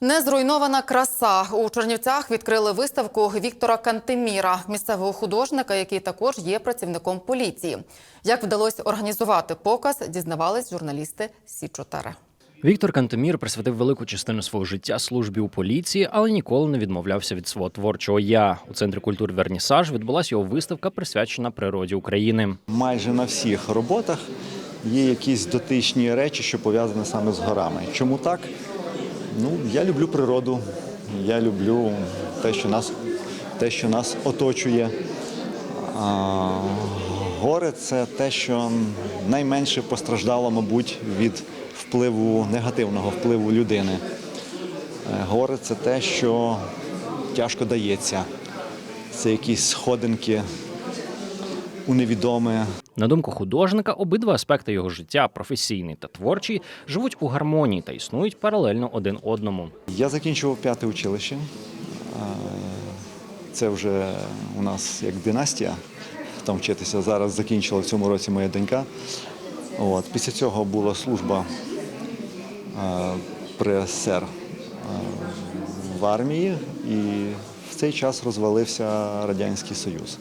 Незруйнована краса у Чернівцях відкрили виставку Віктора Кантеміра, місцевого художника, який також є працівником поліції. Як вдалося організувати показ, дізнавались журналісти Сі 4 Віктор Кантемір присвятив велику частину свого життя службі у поліції, але ніколи не відмовлявся від свого творчого я. У центрі культури Вернісаж відбулася його виставка, присвячена природі України. майже на всіх роботах є якісь дотичні речі, що пов'язані саме з горами. Чому так? Ну, я люблю природу, я люблю те, що нас, те, що нас оточує. А, гори це те, що найменше постраждало, мабуть, від впливу негативного впливу людини. Е, Гори це те, що тяжко дається. Це якісь сходинки у невідоме, На думку художника, обидва аспекти його життя, професійний та творчий, живуть у гармонії та існують паралельно один одному. Я закінчував п'яте училище. Це вже у нас як династія там вчитися. Зараз закінчила в цьому році моя донька. От. Після цього була служба при СССР в армії, і в цей час розвалився Радянський Союз.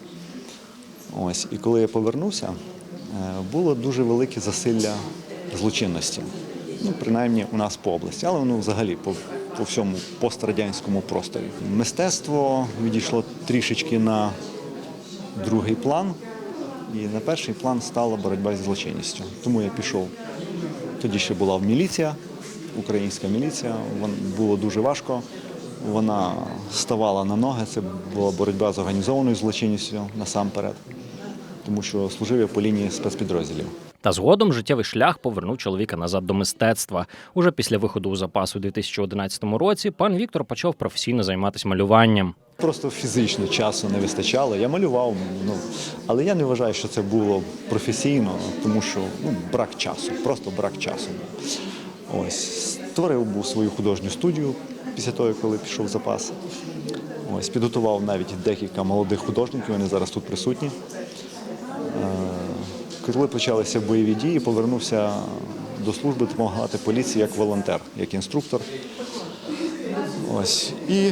Ось. І коли я повернувся, е, було дуже велике засилля злочинності. Ну, принаймні у нас по області, але воно взагалі по, по всьому пострадянському просторі. Мистецтво відійшло трішечки на другий план, і на перший план стала боротьба зі злочинністю. Тому я пішов. Тоді ще була міліція, українська міліція. Було дуже важко. Вона ставала на ноги. Це була боротьба з організованою злочинністю насамперед, тому що служив я по лінії спецпідрозділів. Та згодом життєвий шлях повернув чоловіка назад до мистецтва. Уже після виходу у запас у 2011 році пан Віктор почав професійно займатися малюванням. Просто фізично часу не вистачало. Я малював, ну але я не вважаю, що це було професійно, тому що ну, брак часу, просто брак часу. Ось створив був свою художню студію після того, коли пішов запас. Ось підготував навіть декілька молодих художників, вони зараз тут присутні. Е, Коли почалися бойові дії, повернувся до служби допомагати поліції як волонтер, як інструктор. Ось. І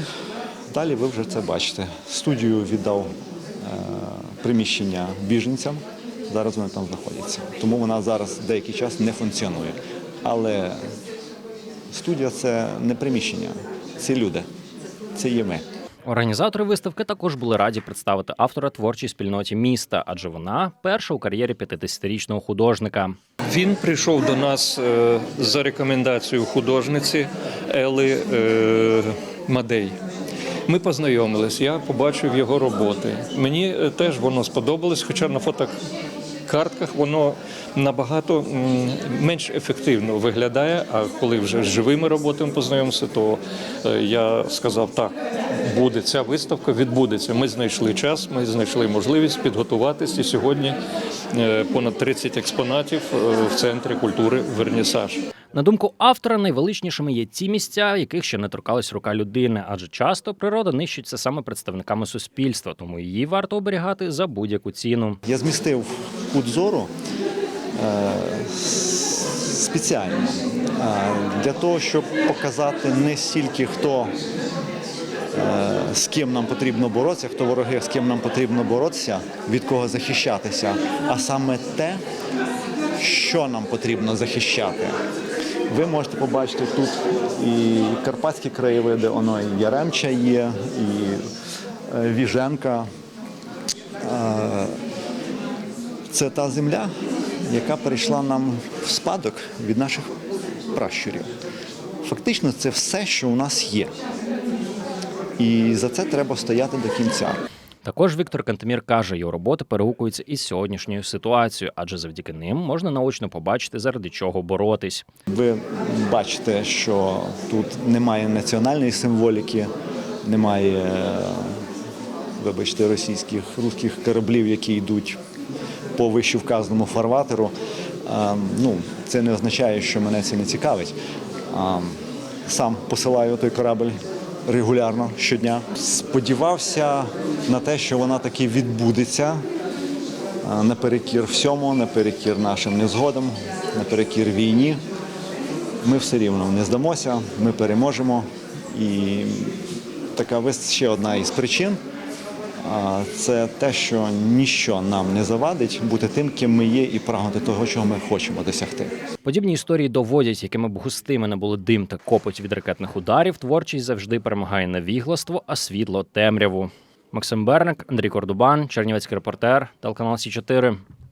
далі ви вже це бачите. Студію віддав е, приміщення біженцям. Зараз вони там знаходяться. Тому вона зараз деякий час не функціонує. Але студія це не приміщення, це люди, це є ми. Організатори виставки також були раді представити автора творчій спільноті міста, адже вона перша у кар'єрі 50-річного художника. Він прийшов до нас е, за рекомендацією художниці Ели е, Мадей. Ми познайомились, я побачив його роботи. Мені е, теж воно сподобалось, хоча на фотокартках воно набагато менш ефективно виглядає. А коли вже з живими роботами познайомився, то е, я сказав, так, буде ця виставка, відбудеться. Ми знайшли час, ми знайшли можливість підготуватись. І сьогодні е, понад 30 експонатів е, в центрі культури Вернісаж. На думку автора, найвеличнішими є ті місця, яких ще не торкалась рука людини, адже часто природа нищиться саме представниками суспільства, тому її варто оберігати за будь-яку ціну. Я змістив кут зору е, спеціально е, для того, щоб показати не стільки хто е, з ким нам потрібно боротися, хто вороги, з ким нам потрібно боротися, від кого захищатися, а саме те, що нам потрібно захищати. Ви можете побачити тут і карпатські краєвиди, воно і Яремча є, і Віженка. Це та земля, яка перейшла нам в спадок від наших пращурів. Фактично, це все, що у нас є. І за це треба стояти до кінця. Також Віктор Кантемір каже, його роботи перегукуються із сьогоднішньою ситуацією, адже завдяки ним можна наочно побачити, заради чого боротись. Ви бачите, що тут немає національної символіки, немає, вибачте, російських русських кораблів, які йдуть по вище вказаному фарватеру. Ну, це не означає, що мене це не цікавить. Сам посилаю той корабль регулярно щодня. Сподівався на те, що вона таки відбудеться. Наперекір всьому, наперекір нашим незгодам, наперекір війні. Ми все рівно не здамося, ми переможемо І така ось ще одна із причин це те, що ніщо нам не завадить бути тим, ким ми є, і прагнути того, чого ми хочемо досягти. Подібні історії доводять, якими б густими не були дим та копоть від ракетних ударів, творчість завжди перемагає невігластво, а світло темряву. Максим Берник, Андрій Кордубан, Чернівецький репортер, телеканал Сі 4